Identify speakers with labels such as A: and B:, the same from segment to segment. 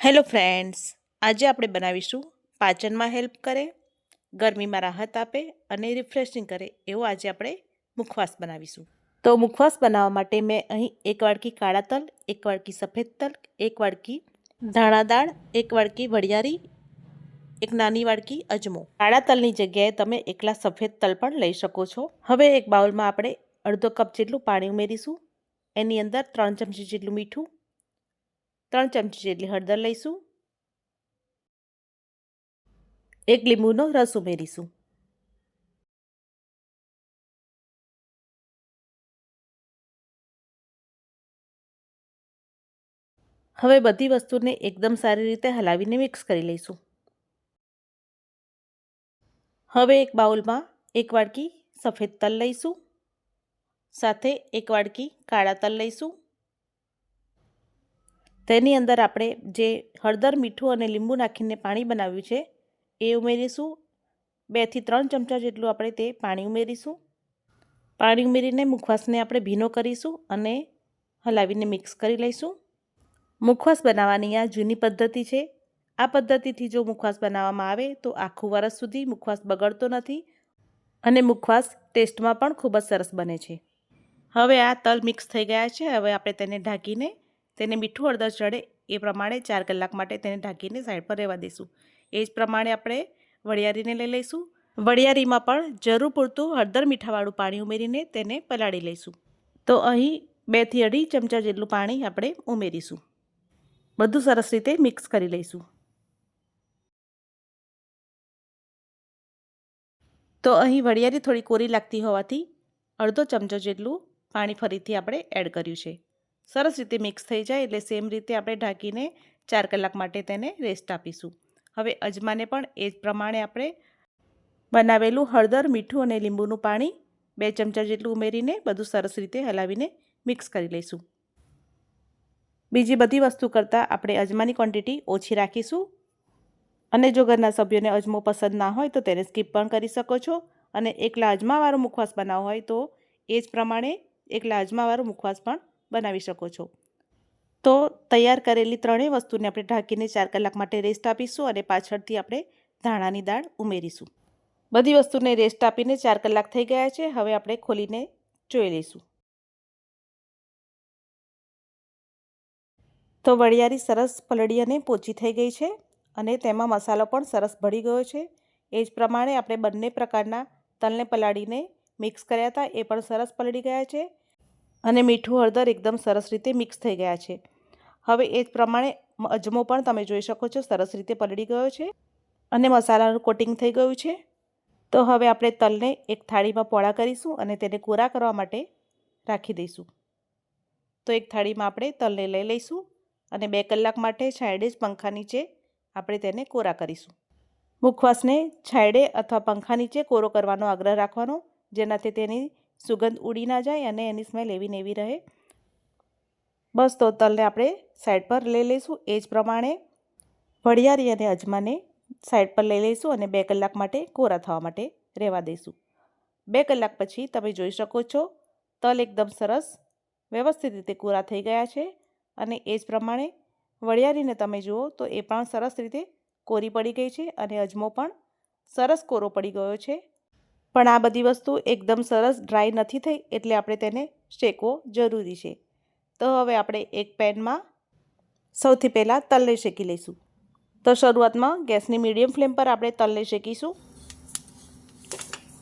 A: Hello friends, આજે આપણે બનાવીશું પાચનમાં હેલ્પ કરે, ગરમીમાં રાહત આપે અને રિફ્રેશિંગ કરે એવો આજે આપણે મુખવાસ બનાવીશું. તો મુખવાસ બનાવવા માટે મેં અહીં એક વાડકી કાળા તલ, એક વાડકી સફેદ તલ, એક વાડકી ધાણા દાળ, એક વાડકી વડિયારી, એક નાની વાડકી અજમો. કાળા તલની જગ્યાએ તમે એકલા સફેદ તલ પણ લઈ શકો છો. હવે એક બાઉલમાં આપણે અડધો કપ જેટલું પાણી ઉમેરીશું. એની અંદર ત્રણ ચમચી જેટલું મીઠું ત્રણ ચમચી જેટલી હળદર લઈશું. એક લીંબુનો રસ ઉમેરીશું. હવે બધી વસ્તુને એકદમ સારી રીતે હલાવીને મિક્સ કરી લઈશું. હવે એક બાઉલમાં એક વાડકી સફેદ તલ લઈશું. સાથે એક વાડકી કાળા તલ લઈશું. તેની અંદર આપણે જે હળદર, મીઠું અને લીંબુ નાખીને પાણી બનાવ્યું છે, એ ઉમેરીશું. બેથી ત્રણ ચમચા જેટલું આપણે તે પાણી ઉમેરીશું. પાણી ઉમેરીને મુખવાસને આપણે ભીનો કરીશું અને હલાવીને મિક્સ કરી લઈશું. મુખવાસ બનાવવાની આ જૂની પદ્ધતિ છે. આ પદ્ધતિથી જો મુખવાસ બનાવવામાં આવે તો આખું વરસ સુધી મુખવાસ બગડતો નથી અને મુખવાસ ટેસ્ટમાં પણ ખૂબ જ સરસ બને છે. હવે આ તલ મિક્સ થઈ ગયા છે. હવે આપણે તેને ઢાંકીને તેને મીઠું હળદર ચડે એ પ્રમાણે ચાર કલાક માટે તેને ઢાંકીને સાઈડ પર રહેવા દઈશું. એ જ પ્રમાણે આપણે વડિયારીને લઈ લઈશું. વડિયારીમાં પણ જરૂર પૂરતું હળદર મીઠાવાળું પાણી ઉમેરીને તેને પલાળી લઈશું. તો અહીં બેથી અઢી ચમચા જેટલું પાણી આપણે ઉમેરીશું. બધું સરસ રીતે મિક્સ કરી લઈશું. તો અહીં વડિયારી થોડી કોરી લાગતી હોવાથી અડધો ચમચો જેટલું પાણી ફરીથી આપણે એડ કર્યું છે. સરસ રીતે મિક્સ થઈ જાય એટલે સેમ રીતે આપણે ઢાંકીને ચાર કલાક માટે તેને રેસ્ટ આપીશું. હવે અજમાને પણ એ જ પ્રમાણે આપણે બનાવેલું હળદર, મીઠું અને લીંબુનું પાણી બે ચમચા જેટલું ઉમેરીને બધું સરસ રીતે હલાવીને મિક્સ કરી લઈશું. બીજી બધી વસ્તુ કરતાં આપણે અજમાની ક્વોન્ટિટી ઓછી રાખીશું અને જો ઘરના સભ્યોને અજમો પસંદ ના હોય તો તેને સ્કીપ પણ કરી શકો છો અને એકલા અજમાવાળો મુખવાસ બનાવવો હોય તો એ જ પ્રમાણે એકલા અજમાવાળો મુખવાસ પણ બનાવી શકો છો. તો તૈયાર કરેલી ત્રણેય વસ્તુને આપણે ઢાંકીને ચાર કલાક માટે રેસ્ટ આપીશું અને પાછળથી આપણે ધાણાની દાળ ઉમેરીશું. બધી વસ્તુને રેસ્ટ આપીને ચાર કલાક થઈ ગયા છે. હવે આપણે ખોલીને જોઈ લઈશું. તો વળિયારી સરસ પલળી અને પોચી થઈ ગઈ છે અને તેમાં મસાલો પણ સરસ ભળી ગયો છે. એ જ પ્રમાણે આપણે બંને પ્રકારના તલને પલાળીને મિક્સ કર્યા હતા. એ પણ સરસ પલળી ગયા છે. અને મીઠું હળદર એકદમ સરસ રીતે મિક્સ થઈ ગયા છે. હવે એ જ પ્રમાણે અજમો પણ તમે જોઈ શકો છો, સરસ રીતે પલળી ગયો છે અને મસાલાનું કોટિંગ થઈ ગયું છે. તો હવે આપણે તલને એક થાળીમાં પોળા કરીશું અને તેને કોરા કરવા માટે રાખી દઈશું. તો એક થાળીમાં આપણે તલને લઈ લઈશું અને બે કલાક માટે છાંયડે જ પંખા નીચે આપણે તેને કોરા કરીશું. મુખવાસને છાંયડે અથવા પંખા નીચે કોરો કરવાનો આગ્રહ રાખવાનો, જેનાથી તેની સુગંધ ઉડી ના જાય અને એની સ્મેલ એવી એવી રહે. બસ તો તલને આપણે સાઈડ પર લઈ લઈશું. એ જ પ્રમાણે વડિયારી અને અજમાને સાઈડ પર લઈ લઈશું અને બે કલાક માટે કોરા થવા માટે રહેવા દઈશું. બે કલાક પછી તમે જોઈ શકો છો, તલ એકદમ સરસ વ્યવસ્થિત રીતે કોરા થઈ ગયા છે અને એ જ પ્રમાણે વડિયારીને તમે જુઓ તો એ પણ સરસ રીતે કોરી પડી ગઈ છે અને અજમો પણ સરસ કોરો પડી ગયો છે. પણ આ બધી વસ્તુ એકદમ સરસ ડ્રાય નથી થઈ એટલે આપણે તેને શેકવો જરૂરી છે. તો હવે આપણે એક પેનમાં સૌથી પહેલાં તલને શેકી લઈશું. તો શરૂઆતમાં ગેસની મીડિયમ ફ્લેમ પર આપણે તલને શેકીશું.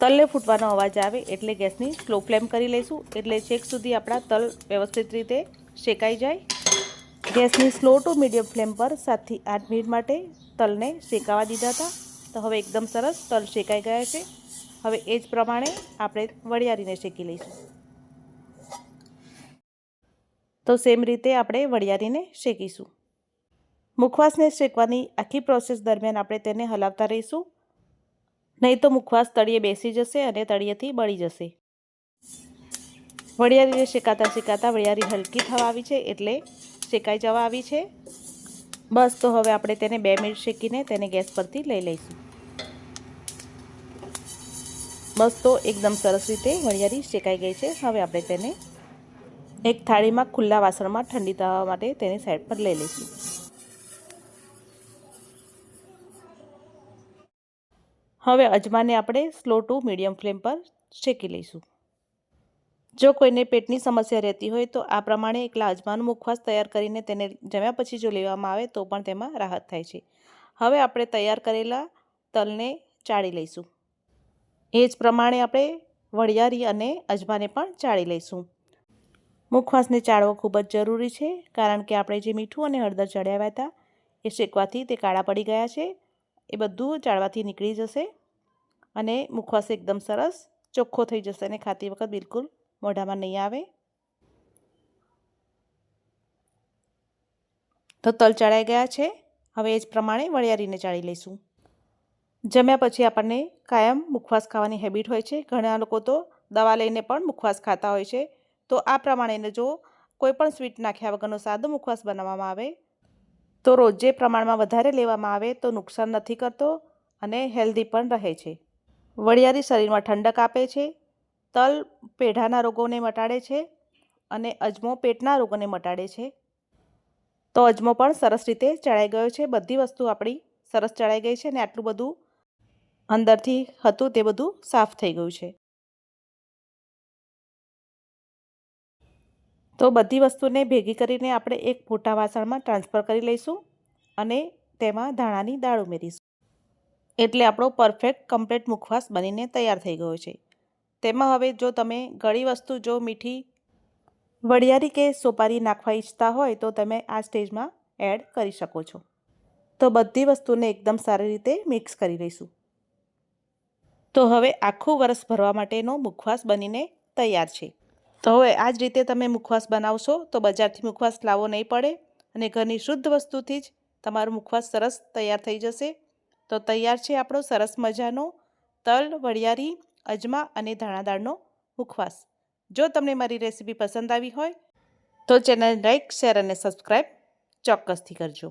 A: તલને ફૂટવાનો અવાજ આવે એટલે ગેસની સ્લો ફ્લેમ કરી લઈશું એટલે છેક સુધી આપણા તલ વ્યવસ્થિત રીતે શેકાઈ જાય. ગેસની સ્લો ટુ મીડિયમ ફ્લેમ પર સાતથી આઠ મિનિટ માટે તલને શેકાવા દીધા હતા. તો હવે એકદમ સરસ તલ શેકાઈ ગયા છે. હવે એ જ પ્રમાણે આપણે વડિયારીને શેકી લઈશું. તો સેમ રીતે આપણે વડિયારીને શેકીશું. મુખવાસને શેકવાની આખી પ્રોસેસ દરમિયાન આપણે તેને હલાવતા રહીશું. નહીં તો મુખવાસ તળિયે બેસી જશે અને તળિયેથી બળી જશે. વડિયારીને શેકાતા શેકાતા વડિયારી હલકી થવા આવી છે એટલે શેકાઈ જવા આવી છે. બસ, તો હવે આપણે તેને બે મિનિટ શેકીને તેને ગેસ પરથી લઈ લઈશું. બસ તો એકદમ સરસ રીતે વણિયારી શેકાઈ ગઈ છે. હવે આપણે તેને એક થાળીમાં ખુલ્લા વાસણમાં ઠંડી થવા માટે તેને સાઈડ પર લઈ લઈશું. હવે અજમાને આપણે સ્લો ટુ મીડિયમ ફ્લેમ પર શેકી લઈશું. જો કોઈને પેટની સમસ્યા રહેતી હોય તો આ પ્રમાણે એકલા અજમાનું મુખવાસ તૈયાર કરીને તેને જમ્યા પછી જો લેવામાં આવે તો પણ તેમાં રાહત થાય છે. હવે આપણે તૈયાર કરેલા તલને ચાળી લઈશું. એ જ પ્રમાણે આપણે વડિયારી અને અજમાને પણ ચાળી લઈશું. મુખવાસને ચાળવો ખૂબ જ જરૂરી છે, કારણ કે આપણે જે મીઠું અને હળદર ચડાવ્યા હતા, એ શેકવાથી તે કાળા પડી ગયા છે, એ બધું ચાળવાથી નીકળી જશે અને મુખવાસ એકદમ સરસ ચોખ્ખો થઈ જશે અને ખાતી વખત બિલકુલ મોઢામાં નહીં આવે. તો તલ ચડાઈ ગયા છે, હવે એ જ પ્રમાણે વળિયારીને ચાળી લઈશું. જમ્યા પછી આપણને કાયમ મુખવાસ ખાવાની હેબિટ હોય છે. ઘણા લોકો તો દવા લઈને પણ મુખવાસ ખાતા હોય છે. તો આ પ્રમાણેને જો કોઈ પણ સ્વીટ નાખ્યા વગરનો સાદો મુખવાસ બનાવવામાં આવે, તો રોજ જે પ્રમાણમાં વધારે લેવામાં આવે તો નુકસાન નથી કરતો અને હેલ્ધી પણ રહે છે. વડિયારી શરીરમાં ઠંડક આપે છે, તલ પેઢાના રોગોને મટાડે છે અને અજમો પેટના રોગોને મટાડે છે. તો અજમો પણ સરસ રીતે ચડાઈ ગયો છે. બધી વસ્તુ આપણી સરસ ચડાઈ ગઈ છે અને આટલું બધું અંદરથી હતું તે બધું સાફ થઈ ગયું છે. તો બધી વસ્તુને ભેગી કરીને આપણે એક મોટા વાસણમાં ટ્રાન્સફર કરી લઈશું અને તેમાં ધાણાની દાળ ઉમેરીશું. એટલે આપણો પરફેક્ટ કમ્પ્લીટ મુખવાસ બનીને તૈયાર થઈ ગયો છે. તેમાં હવે જો તમે ગળી વસ્તુ જો મીઠી, વડિયારી કે સોપારી નાખવા ઈચ્છતા હોય તો તમે આ સ્ટેજમાં એડ કરી શકો છો. તો બધી વસ્તુને એકદમ સારી રીતે મિક્સ કરી લઈશું. તો હવે આખું વરસ ભરવા માટેનો મુખવાસ બનીને તૈયાર છે. તો હવે આ જ રીતે તમે મુખવાસ બનાવશો તો બજારથી મુખવાસ લાવવો નહીં પડે અને ઘરની શુદ્ધ વસ્તુથી જ તમારો મુખવાસ સરસ તૈયાર થઈ જશે. તો તૈયાર છે આપણો સરસ મજાનો તલ, વડિયારી, અજમા અને ધાણાદાળનો મુખવાસ. જો તમને મારી રેસીપી પસંદ આવી હોય તો ચેનલ લાઇક શેર અને સબસ્ક્રાઈબ ચોક્કસથી કરજો.